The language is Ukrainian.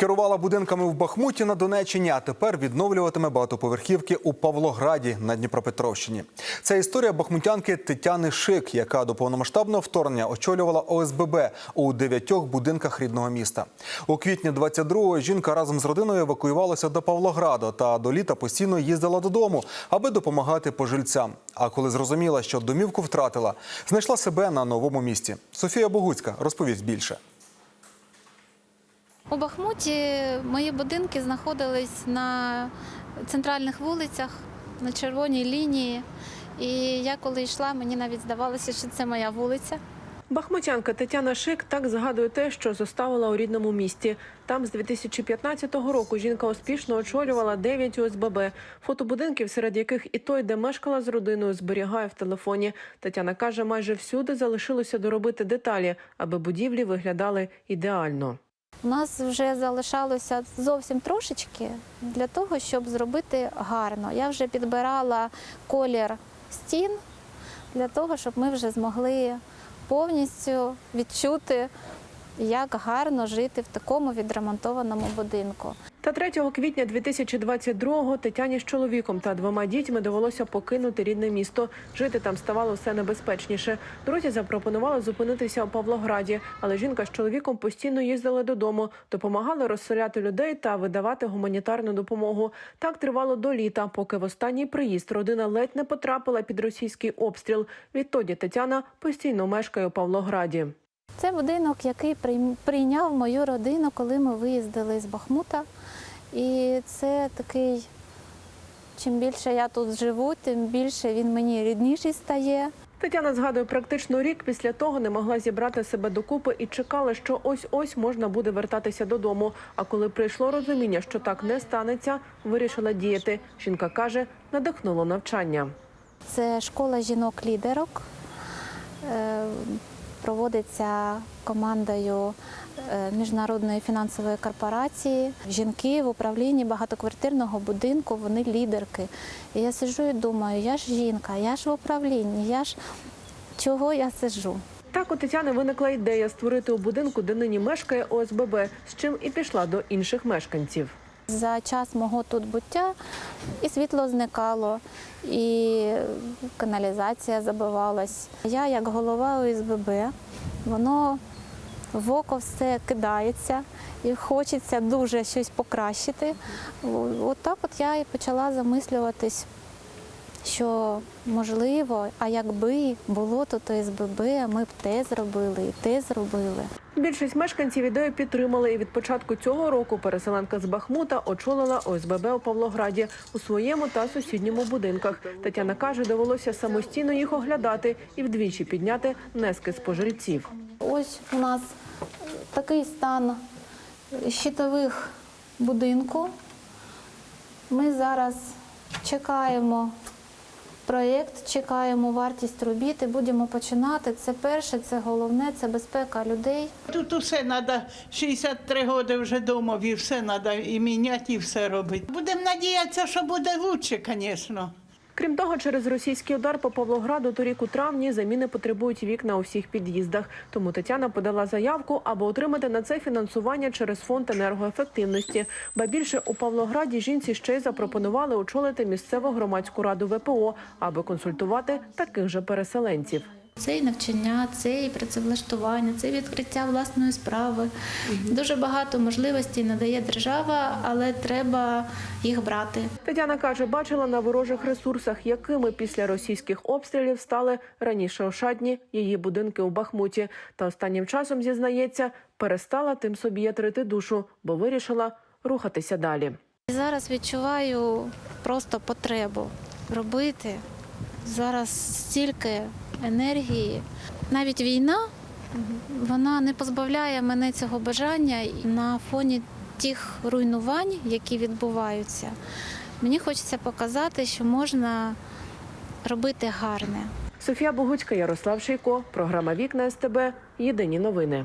Керувала будинками в Бахмуті на Донеччині, а тепер відновлюватиме багатоповерхівки у Павлограді на Дніпропетровщині. Це історія бахмутянки Тетяни Шик, яка до повномасштабного вторгнення очолювала ОСББ у дев'ятьох будинках рідного міста. У квітні 22-го жінка разом з родиною евакуювалася до Павлограду та до літа постійно їздила додому, аби допомагати пожильцям. А коли зрозуміла, що домівку втратила, знайшла себе на новому місці. Софія Богуцька розповість більше. У Бахмуті мої будинки знаходились на центральних вулицях, на червоній лінії. І я коли йшла, мені навіть здавалося, що це моя вулиця. Бахмутянка Тетяна Шик так згадує те, що зоставила у рідному місті. Там з 2015 року жінка успішно очолювала 9 ОСББ. Фото будинків, серед яких і той, де мешкала з родиною, зберігає в телефоні. Тетяна каже, майже всюди залишилося доробити деталі, аби будівлі виглядали ідеально. У нас вже залишалося зовсім трошечки для того, щоб зробити гарно. Я вже підбирала колір стін для того, щоб ми вже змогли повністю відчути, як гарно жити в такому відремонтованому будинку. Та 3 квітня 2022-го Тетяні з чоловіком та двома дітьми довелося покинути рідне місто. Жити там ставало все небезпечніше. Друзі запропонували зупинитися у Павлограді, але жінка з чоловіком постійно їздили додому, допомагали розселяти людей та видавати гуманітарну допомогу. Так тривало до літа, поки в останній приїзд родина ледь не потрапила під російський обстріл. Відтоді Тетяна постійно мешкає у Павлограді. Це будинок, який прийняв мою родину, коли ми виїздили з Бахмута. І це такий, чим більше я тут живу, тим більше він мені рідніший стає. Тетяна згадує, практично рік після того не могла зібрати себе докупи і чекала, що ось-ось можна буде вертатися додому. А коли прийшло розуміння, що так не станеться, вирішила діяти. Жінка каже, надихнуло навчання. Це школа жінок-лідерок. Проводиться командою е, міжнародної фінансової корпорації. Жінки в управлінні багатоквартирного будинку, вони лідерки. І я сиджу і думаю, я ж жінка, я ж в управлінні, я ж чого я сиджу? Так у Тетяни виникла ідея створити у будинку, де нині мешкає ОСББ, з чим і пішла до інших мешканців. За час мого тут буття і світло зникало, і каналізація забивалась. Я, як голова ОСББ, воно в око все кидається і хочеться дуже щось покращити. От от я і почала замислюватись, що можливо, а якби було тут ОСББ, ми б те зробили і те зробили. Більшість мешканців ідею підтримали, і від початку цього року переселенка з Бахмута очолила ОСББ у Павлограді у своєму та сусідньому будинках. Тетяна каже, довелося самостійно їх оглядати і вдвічі підняти нески спожильців. Ось у нас такий стан щитових будинку. Ми зараз чекаємо проєкт, чекаємо вартість робіт і будемо починати. Це перше, це головне, це безпека людей. Тут усе треба 63 роки вже дома, і все треба і міняти, і все робити. Будемо надіятися, що буде краще, звісно. Крім того, через російський удар по Павлограду торік у травні заміни потребують вікна у всіх під'їздах. Тому Тетяна подала заявку, аби отримати на це фінансування через фонд енергоефективності. Ба більше у Павлограді жінці ще й запропонували очолити місцеву громадську раду ВПО, аби консультувати таких же переселенців. Це і навчання, це і працевлаштування, це і відкриття власної справи. Дуже багато можливостей надає держава, але треба їх брати. Тетяна каже, бачила на ворожих ресурсах, якими після російських обстрілів стали раніше ошатні її будинки у Бахмуті. Та останнім часом зізнається, перестала тим собі ятрити душу, бо вирішила рухатися далі. Зараз відчуваю просто потребу робити. Зараз стільки енергії. Навіть війна вона не позбавляє мене цього бажання на фоні тих руйнувань, які відбуваються. Мені хочеться показати, що можна робити гарне. Софія Богуцька, Ярослав Шийко, програма Вікна СТБ. Єдині новини.